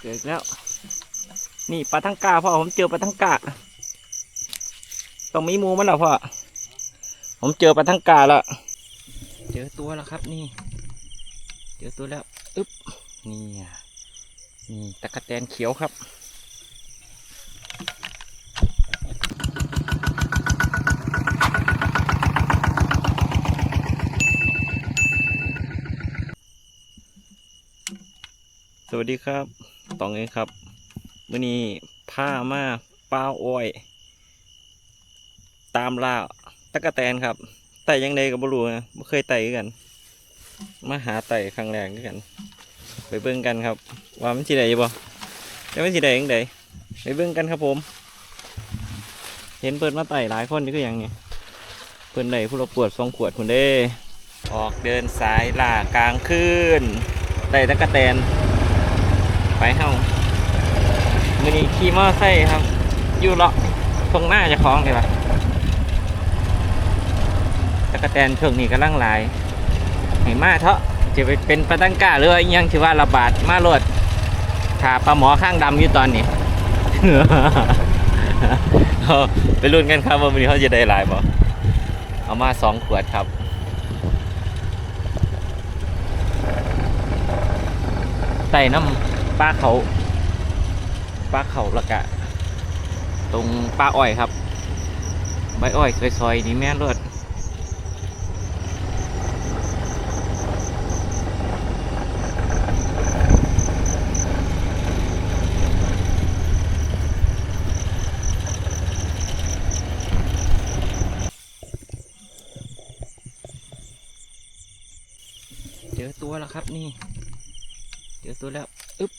เกิดแล้ว นี่ปลาทั้งกาพ่อผมเจอปลาทั้งกาต้องมีมูมันหรอพ่อผมเจอปลาทั้งกาแล้วเจอตัวแล้วครับนี่ เจอตัวแล้วอึ๊บนี่นี่ตะกะแตนเขียวครับสวัสดีครับ ตองเองครับมื่อนี้ผ้ามาป้าอ้อย ตามล่าตะกะแตนครับไต่ยังไงกับบรูนะไม่เคยไต่กัน มาหาไต่ครั้งแรกกัน ไปเบิ่งกันครับ ว่ามันสิได้บ่จะมันสิได้ยังไงไปเบิ่งกันครับผม เห็นเปิดมาไต่หลายคนนี่คืออย่างนี้เปิดได้ผู้ละปวดสองขวดคุณเด้ ออกเดินสายล่ากลางคืนไต่ตะกะแตน ไปเฮามือนี้ขี่มอไซค์ครับ อยู่เลาะตรงหน้าจะคล้องเลยปะตะกะแตนช่วงนี้กำลังหลายเห็นมาเถอะจะไปเป็นปลาตังกาหรือยังที่ว่าระบาดมาโลดถาปลาหมอข้างดำอยู่ตอนนี้ไปรุ่นกันครับว่าวันนี้เขาจะได้หลายบ่เอามาสองขวดครับใส่น้ำ ป้าเขาป้าเขาละกะ ตรงป้าอ้อยครับ ใบอ้อยซอยๆนี่แม่นรวดเจอตัวแล้วครับนี่ เจอตัวแล้ว อึ๊บ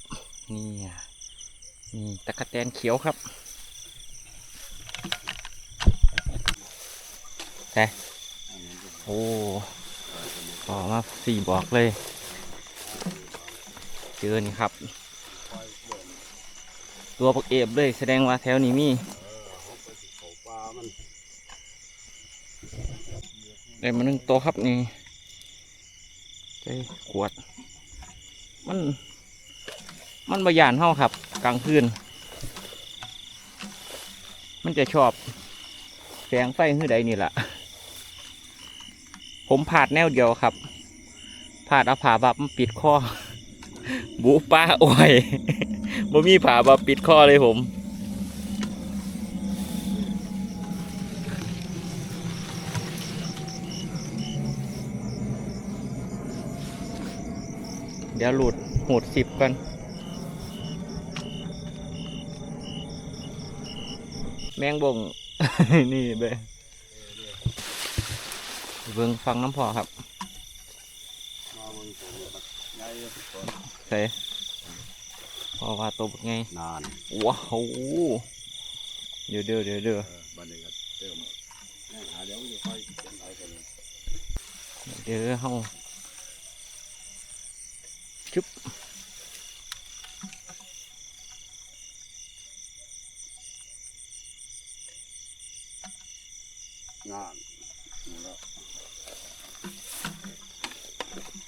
นี่อะนี่ตะกะ แตนเขียวครับแต่โอ้ออกมาสี่บอกเลย เจอนี่ครับ ตัวปักเอฟเลยแสดงว่าแถวนี้มีได้มาหนึ่งตัวครับนี่ใจขวด มัน มันบยานเฮาครับ กลางคืน มันจะชอบ แสงไฟหื้อใดนี่แหละผมผาดแนวเดียวครับผาดเอาผาบับปิดคอบูป้าอ้อยบ่มีผาบับปิดคอเลยผมเดี๋ยวหลุดหูดสิบกัน แมงบง นี่เบเบิ่งฟังน้ำพอครับใส่พอว่าตัวเป็นไงนานว้าวเดี๋ยวเดี๋ยวเดี๋ยวเดี๋ยวเออบันนี้ก็เติมแม่หาเดี๋ยวจะค่อยเป็นไรกันเลยเดี๋ยวเฮาจุ๊บ งานนี่แล้ว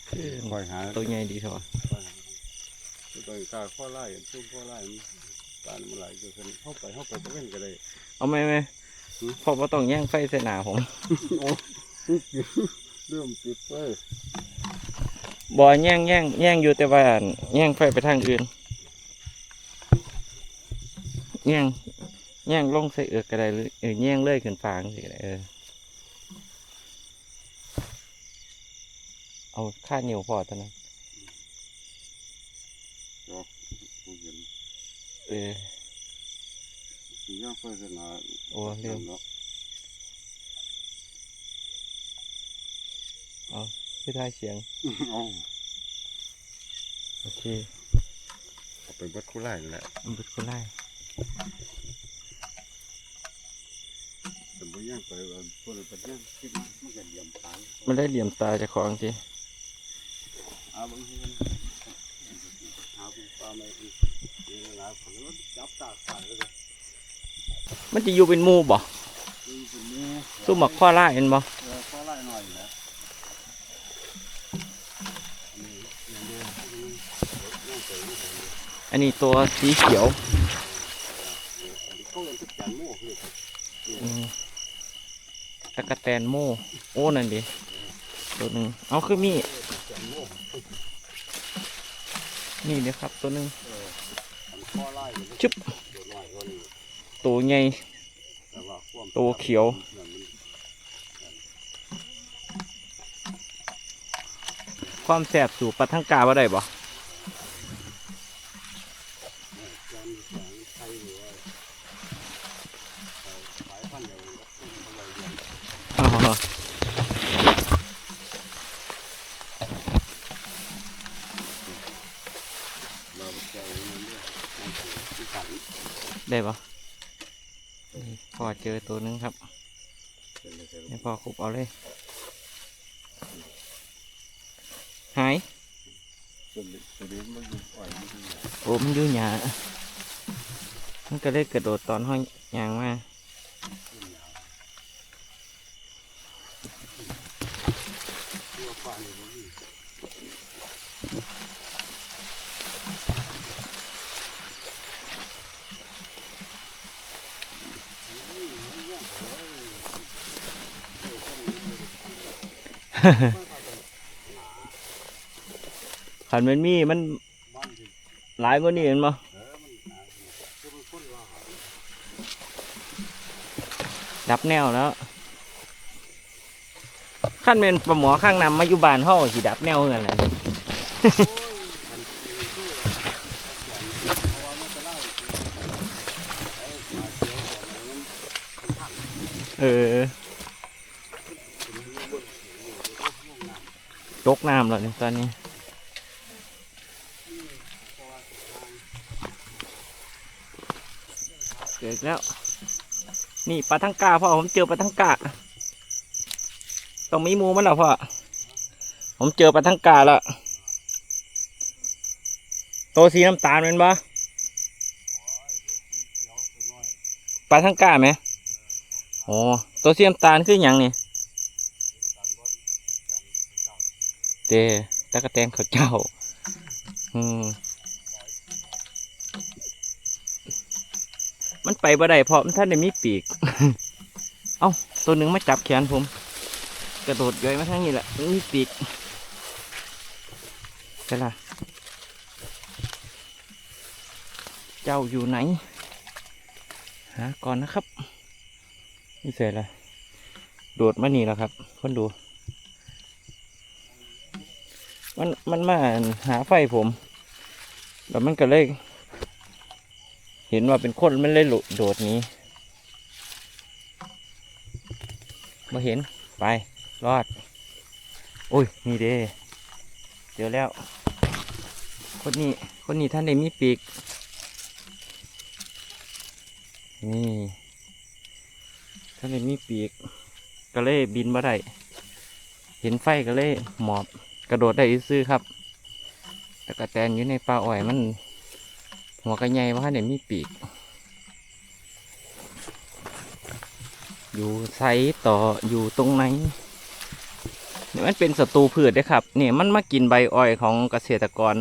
เอ้ยค่อยหาตัวใหญ่ดีเถอะตัวกาข้อไล่ตุ้มข้อไล่การมันไหลก็คือเข้าไปเข้าไปตะเวนก็ได้เอาไหมไหมหือพอบ่ต้องแย่งไฟใส่หนาผมโอ้เริ่มติดไปบ่แย่งแย่งแย่งอยู่แต่ว่าแย่งไฟไปทางอื่นแย่ง แย่งลงใส่เอือกก็ได้หรือเออแย่งเลยขึ้นฟางสิก็ได้เออเอาค่าเหนียวพอเท่านั้นผู้เห็นเออสีย่างไฟสนาโอ้เรื่องเนาะคือท้ายเสียงเอาโอเคเอาไปเบัดคู่ไล่นั่นแหละมันเป็นคนไล่ แต่ไม่ ย่างไปว่าพวกเราไปย่างคิดมันจะเหลี่ยมตายมันได้เหลี่ยมตาเจะของสิเอาบางทีมันหาปลาไม่ดีเดี๋ยวนะผมก็จับตาตายเลยมันจะอยู่เป็นมูบ่สู้หมักข้อไล่เห็นบ่ข้อไล่หน่อยนะอันนี้ตัวสีเขียวเตะกะแตนโมโอ้นั่นดิตัวหนึ่งเอาคือมีนี่เดี๋ยวครับตัวหนึ่งอันข้อไล่จึ๊บตัวใหญ่ตัวเขียวความแสบสู่ปัทังกาบ่ได้บ่ การอย่างไทยหรือว่าสายพันธุ์อย่างนี้ก็เป็นอะไรอย่าง อ๋อ เราใจมันด้วยมันถือที่ขัน ได้ปะพอเจอตัวหนึงครับให้พอคุบเอาเลย หาย โอ้มันอยู่หยามันก็เลยกระโดดตอนห้อยยางมา ตัวปลาเนี่ยมันมี ขันมันมีมันหลายกว่านี้เห็นมันอ่าคือมันคนว่าหาดับแนวแล้วขั้นเป็นปลาหมอข้างนำมาอยู่บ้านห้อสิดับแนวเงินแหละโอ้ยมันคือคืออย่างเพราะว่ามันจะเล่าอีกทีไอ้ปลาเขียเออ เป็นมือบนอยู่ในห้องน้ำ ต กน้ำแล้วเนี่ยตอนนี้เกิดแล้ว นี่ปลาทั้งกาพ่อผมเจอปลาทั้งกาต้องมีมูมันเหรอพ่อผมเจอปลาทั้งกาแล้วโตวสีน้ำตาลเป็นปะปลาทั้งกาไหมโอ้ตัวสีน้ำตาลคืออย่างนี่ การบนการเจ้า เจตะกะแตนเขาเจ้า อืมมันไปบ่ได้เพราะมันท่านได้มีปีก เอ้า ตัวหนึ่งมาจับแขนผม กระโดดย้อยมาทางนี้แหละมันมีปีกไปละเจ้าอยู่ไหน หาก่อนนะครับนี่เสร็จละโดดมานี่แล้วครับคนดู มันมันมาหาไฟผม แล้วมันก็เลย เห็นว่าเป็นคนมันเลยหลุโดดนี้มาเห็นไปรอด โอ้ยนี่เด้เจอแล้ว คนนี้คนนี้ท่านได้มีปีก นี่ท่านได้มีปีก ก็เลยบินมาได้เห็นไฟก็เลยหมอบ ระโดดได้ซื้อครับแต่กระแตนอยู่ในปลาอ้อยมัน หัวกระไงว่าเนี่ยมีปีก อยู่ไซต่ออยู่ตรงไหนเนี่ยมันเป็นศัตรูพืชเด้ครับเนี่ยมันมากินใบอ้อยของเกษตรกร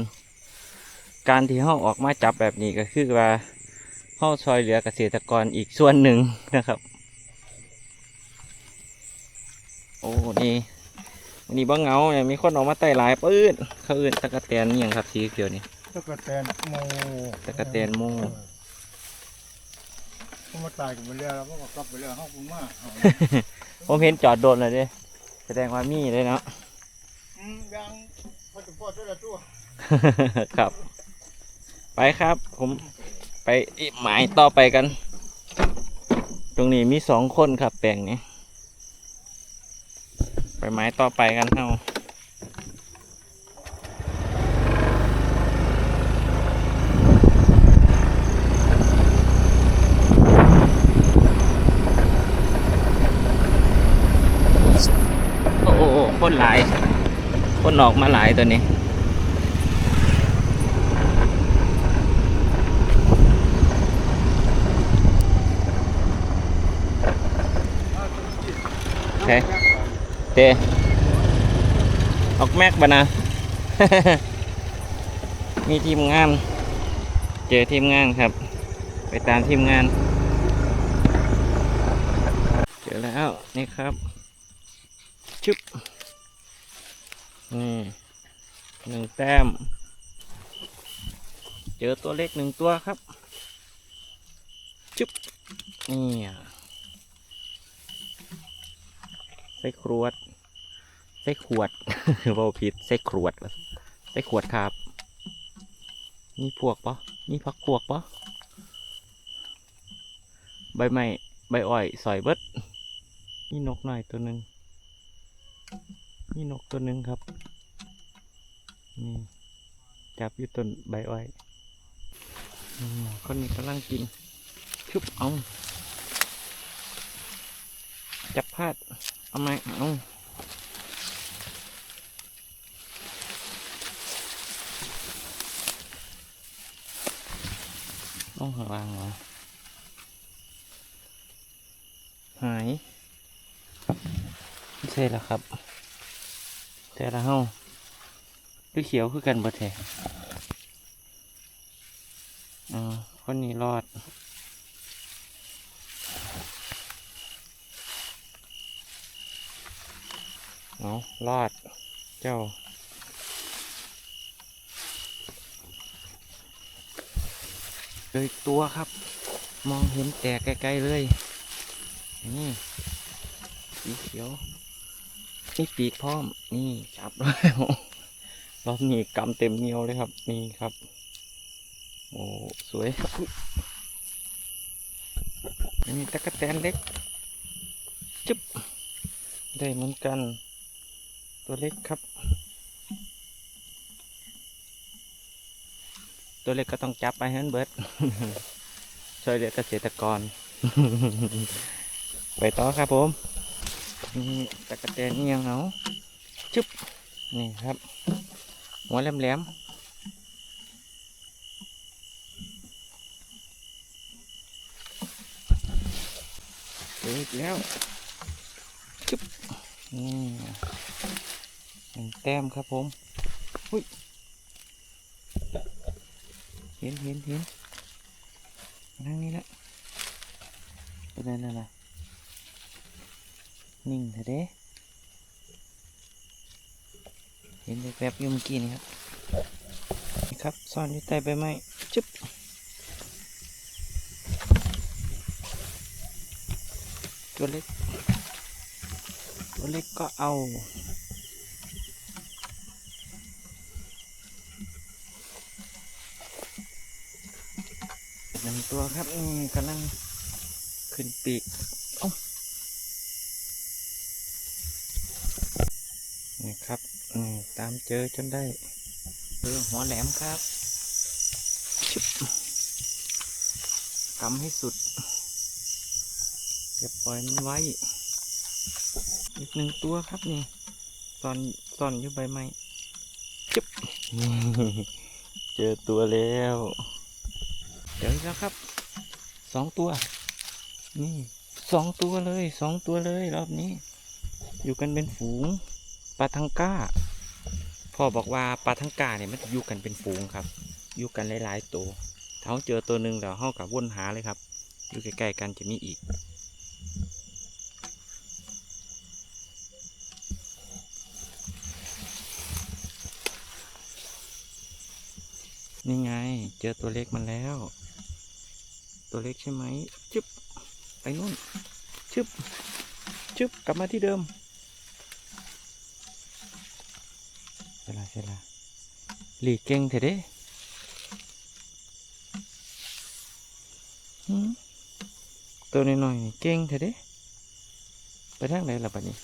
การที่เขาออกมาจับแบบนี้ก็คือว่าเขาช่วยเหลือเกษตรกรอีกส่วนหนึ่งนะครับ โอ้นี่ วันนี้บ้งเหงาเนี่ยมีคนออกมาไต่หลายปื้ดเขาอื่นตะกะแตนนี่ยังครับสีเขียวนี่ตะกะแตนโมตะกะแตนโมเขามาตายกันไปแล้วแล้วก็กลับไปแล้วห้องคุณมาผมเห็นจอดโดนเลยเด้แสดงว่ามีเลยเนาะอืมยังพอจะพอได้ละตัวครับ ไปครับ ผมไปอีกหมายต่อไปกัน ตรงนี้มีสองคนครับแปลงนี้ ไปหมายต่อไปกันเฮาโอ้โอ้โอ้คนหลายคนออกมาหลายตัวนี้โอเค เตออกแม็กบะนะ มีทีมงาน เจอทีมงานครับ ไปตามทีมงาน เจอแล้วนี่ครับชึบนี่หนึ่งแต้ม เจอตัวเล็กหนึ่งตัวครับชึบนี่ อะใส่ขวดใส่ขวดเว่าผิดใส่ขวดใส่ขวดครับมีพวกปะมีพักพวกปะใบไม้ใบอ้อยสอยเบิดมีนกหน่อยตัวหนึ่งมีนกตัวหนึ่งครับนี่จับอยู่ต้นใบอ้อยอืมคนนี้กำลังกินชุบเอาจับพลาด เอาไหมเอาต้องหาวางเหรอ หายไม่ใช่แล้วครับ แต่ละเฮาคือเขียวคือกันบ่แท้อ๋อคนนี้รอด เอารอด เจ้า เลยตัวครับ มองเห็นแต่ไกลๆเลย นี่สีเขียว นี่ปีกพร้อม นี่จับแล้วรอบนี้กำเต็มเหนียวเลยครับ นี่ครับ โอ้ สวยนนี้ตะกะแตนเล็ก จึ๊บ ได้เหมือนกัน ตัวเล็กครับ ตัวเล็กก็ต้องจับไปให้มันเบิดช่วยเหลือเกษตรกร ไปต่อครับผมนี่ตะกะแตนเอียงเอาจุ๊บนี่ครับ หัวแหลมๆเจออีกแล้วจุ๊บนี่ หนึ่งแต้มครับผมอุ้ยเห็นเห็นเห็นทางนี้ละเป็นไงนั่นน่ะนิ่งเถอะเด้เห็นแวบๆอยู่เมื่อกี้นี่ครับนี่ครับซ่อนอยู่ใต้ใบไม้จึ๊บตัวเล็กตัวเล็กก็เอา นึ่งตัวครับนี่กำลังขึ้นปีกอ้านี่ครับนี่ตามเจอจนได้เจอหัวแหลมครับชุบกำให้สุดอย่าปล่อยมันไว้ อีกหนึ่งตัวครับนี่ซ่อนซ่อนอยู่ใบไม้จุ๊บเจอตัวแล้ว เจอแล้วครับสองตัว นี่สองตัวเลยสองตัวเลยรอบนี้ อยู่กันเป็นฝูงปลาทังก้าพ่อบอกว่าปลาทังก้าเนี่ยมันอยู่กันเป็นฝูงครับ อยู่กันหลายๆตัวถ้าเราเจอตัวหนึ่งแล้วเฮากับวนหาเลยครับ อยู่ใกล้ๆกันจะมีอีกนี่ไง เจอตัวเล็กมันแล้ว ตัวเล็กใช่ไหมชึบไปนู่นชึบชึบกลับมาที่เดิมเวลาเวลาหลีกเก่งเถอะเด้ตัวน้อยๆเก่งเถอะเด้ไปทางไหนล่ะบัดนี้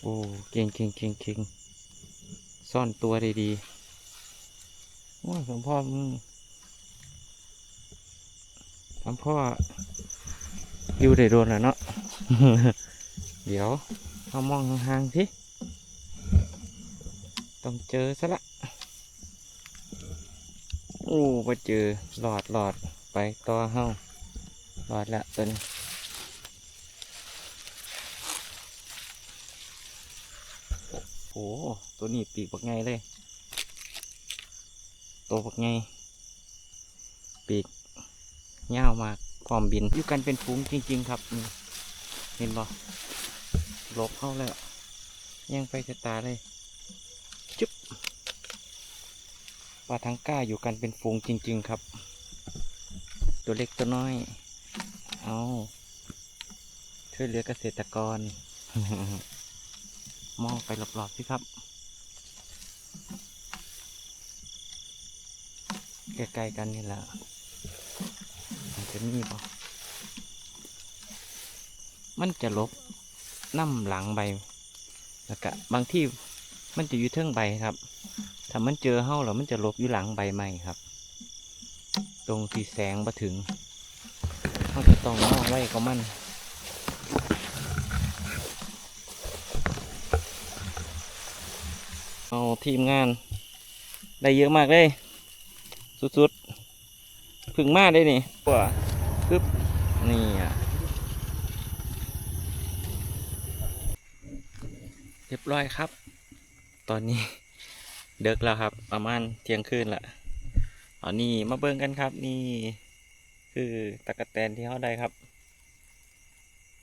โอ้เก่งเก่งเก่งเก่งซ่อนตัวได้ดี โอ้สมพ่อมึงสมพ่ออยู่ได้โดนแล้วเนาะ เดี๋ยวเอามองห่างๆสิต้องเจอซะละ โอ้ไปเจอหลอดหลอดไปต่อเฮาหลอดละตัวนี้โอ้ตัวนี้ปีกบักไงเลย ตัวพวกไงปีกยาวมากพร้อมบินอยู่กันเป็นฝูงจริง ๆ ครับเห็นบ่หลบเข้าแล้วยังไปจะตาเลยจุ๊บปลาทังก้าอยู่กันเป็นฝูงจริง ๆ ครับ ตัวเล็กตัวน้อย เอาช่วยเหลือเกษตรกร มองไปรอบๆสิครับ ใกล้ๆกันนี่แหละมันจะมีบ่มันจะลบน้ำหลังใบ แล้วก็บางที่มันจะอยู่เทิงใบครับ ถ้ามันเจอเฮ้าแล้วมันจะลบอยู่หลังใบใหม่ครับ ตรงที่แสงมาถึงเขาจะต้องมองไว้กับมันเอาทีมงาน ได้เยอะมากเลย สุดๆพึ่งมาได้นี่ว่าปึ๊บนี่อะเรียบร้อยครับ ตอนนี้เดึกแล้วครับ ประมาณเที่ยงคืนละเอานี่มาเบิ่งกันครับ นี่ คือตะกะแตนที่เขาได้ครับ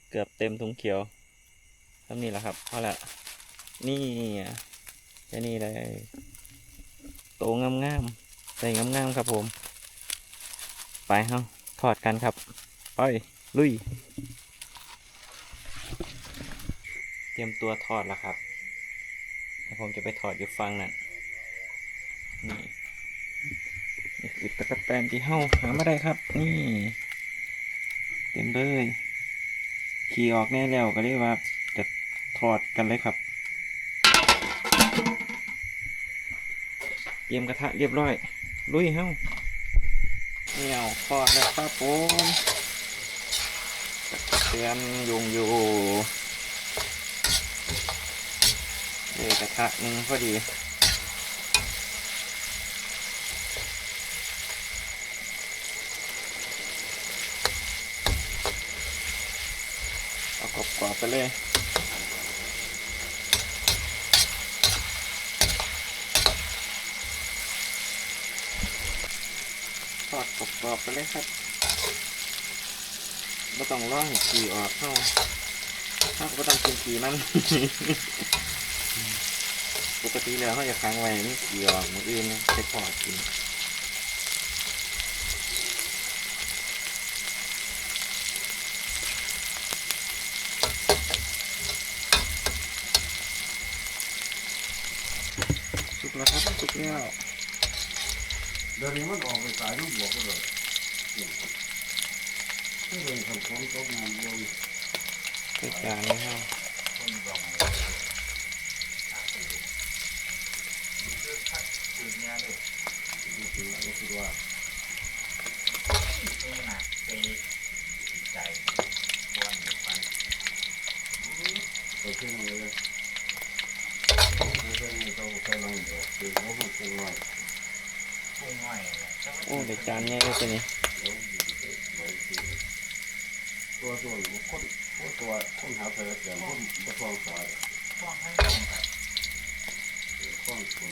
เกือบเต็มถุงเขียวทำนี่แหละครับเอาละนี่อะแค่นี้เลยโตงามๆ ใส่งามๆครับผม ไปเฮาถอดกันครับ ไป ลุย เตรียมตัวถอดแล้วครับแล้วผมจะไปถอดอยู่ฟังนั่นนี่นี่คือตะกั่วแตนที่เฮาหามาได้ครับ นี่ เต็มเลยขี่ออกแน่แล้วก็เรียกว่าจะถอดกันเลยครับ เตรียมกระทะเรียบร้อย ลุยเฮ้าเหนียวทอดแล้วครับผมเตรียมยุงอยู่เลยกระทะหนึ่งพอดีเอากรอบๆไปเลย ทอด กรอบๆไปเลยครับไม่ต้องร่องขีออกเข้าเข้าก็ต้องกินขีมันปกติแล้วเขาจะค้างไว้นี่ขีออกมืออื่นนะไปอดกินสุกแล้วครับสุกแล้วเดี๋ยวนี้มันออกไปสายน้ำบวกเลยที่เป็นคำฟ้อง ตกงานบนใส่จานเลยครับโอ้เดี๋ยวจานใหญ่เลยตัวนี้ ตัวส่วนคนตัวคนหาเธอเดี๋ยวคนจะฟ้องสายฟ้องคน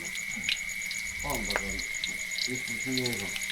ฟ้องคระเด็นอีกที่นี่ครับโ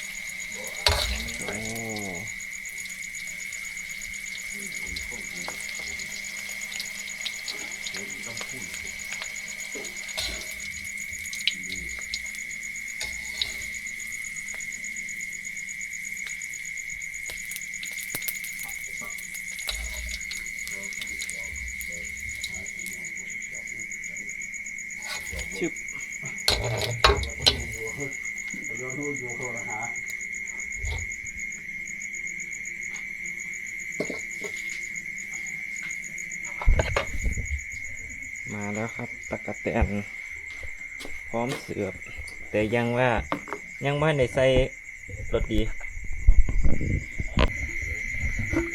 ครับตะแตนพร้อมเสือบ แต่ยังว่ายังไม่ได้ใส่รสดี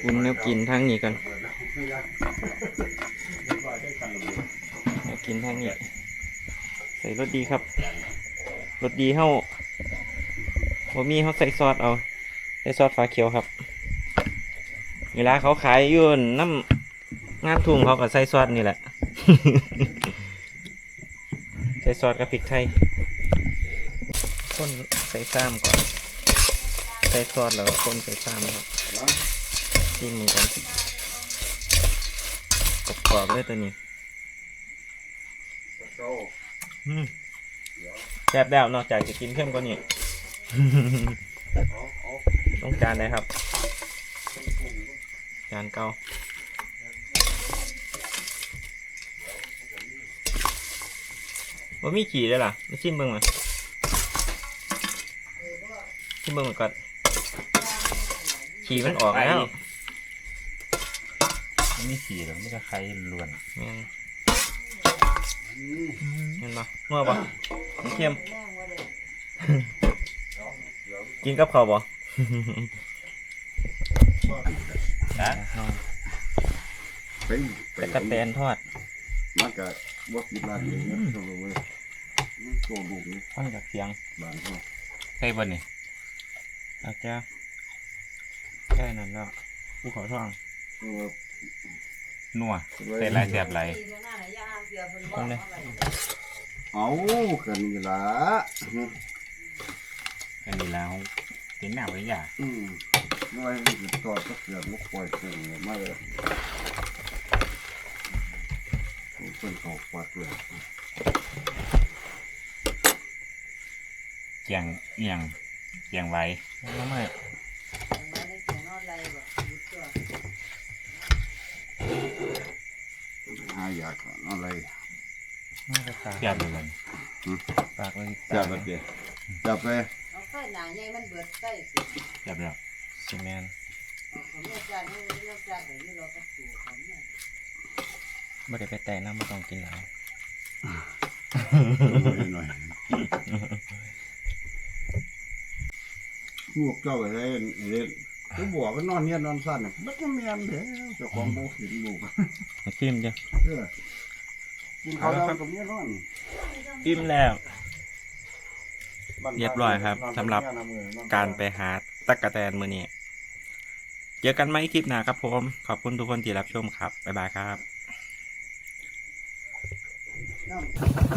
คุณแนวกินทางนี้กันเปิดแล้วไม่ยากเรียบร้อยได้กันเลยแนวกินทางนี้ ใส่รสดีครับรสดีเฮาบ่มีเฮาใส่ซอสเอาใส่ซอสฟ้าเขียวครับเวลาเขาขายยู่นน้ำงานทุ่งเขาก็ใส่ซอสนี่แหละ ส่ซอสกับพริกไทยคนใส่ซ้ำก่อน ใส่ซอสแล้วก็คนใส่ซ้ำครับนะจิ้มมือกันกรอบๆเลยตัวนี้เจ้าอืมเดี๋ยวแซ่บแล้วนอกจากจะกินเข้มกว่านี้เอาเอาต้องจานเลยครับ จานเก่า ว่ามีขี่ด้วยล่ะมาชิมเบิ่งมาชิมเบิ่งมาก่อนขี่มันออกแล้วไม่มีขี่หรอกไม่ก็ใครล้วนแม่นอืมเห็นปะนัวปะมันเค็มเดี๋ยวกินกับข้าวปะนะไปไปตะกะแตนทอดมันก็บ่กินลาดเองนะตรง เว้ยมันโตลูกนี่ฟังจากเสียงบางเขาใช่บนนี่อาจจะแค่นั้นแล้วภูเขาท่องเพราะว่านัวใส่หลายแสบหลายต้องเลยเอากันนี่ล่ะอันนี้แล้วเป็นหน้าไว้อย่าอืมน้อยมันจะตอดก็เกิดมุกปล่อยเพิ่นมาเลยเพิ่นเขาปัดเลย เกียงเอียงเกียงไว้น้ำใหม่หาอยากอะไรน่าจะตากเกียบเลยมันปากเลยจับไปเดี๋ยวจับไปเอาไฟหนาใหญ่มันเบิดไฟสิเกียบแล้วซีเมนผมเนี่ยจานนี้เรื่องจานแบบนี้เราก็สูตรของเนี่ยไม่ได้ไปแตะน้ำไม่ต้องกินหลายหน่อย พวกเจ้าก็ใช้เล่นกูบอกว่านอนเนียนนอนสั้นเนี่ยมันก็แม่นเด้อเจ้าของโบเห็นลูกมาชิมจ้ะเออกินข้าวแล้วตรงนี้นอนชิมแล้ว เรียบร้อยครับสำหรับการไปหาตะกะแตนมือนี้เจอกันไหมคลิปหน้าครับผม ขอบคุณทุกคนที่รับชมครับ บ๊ายบายครับน้ำ